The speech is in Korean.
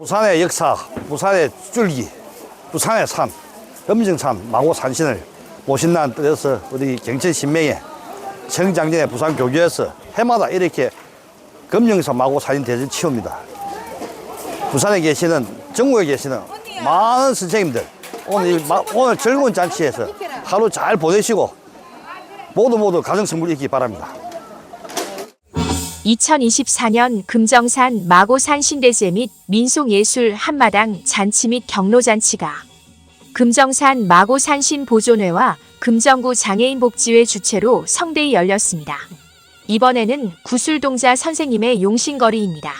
부산의 역사, 부산의 줄기, 부산의 산, 금정산 마고 산신을 모신다는 뜻에서 우리 경천 신명에 청장전의 부산 교교에서 해마다 이렇게 금정산 마고 산신 대전 치웁니다. 부산에 계시는 전국에 계시는 많은 선생님들 오늘 이 마- 오늘 즐거운 잔치에서 하루 잘 보내시고 모두 모두 가정 선물 있기 바랍니다. 2024년 금정산 마고산 신대제 및 민속예술 한마당 잔치 및 경로잔치가 금정산 마고산 신 보존회와 금정구 장애인복지회 주최로 성대히 열렸습니다. 이번에는 구술동자 선생님의 용신거리입니다.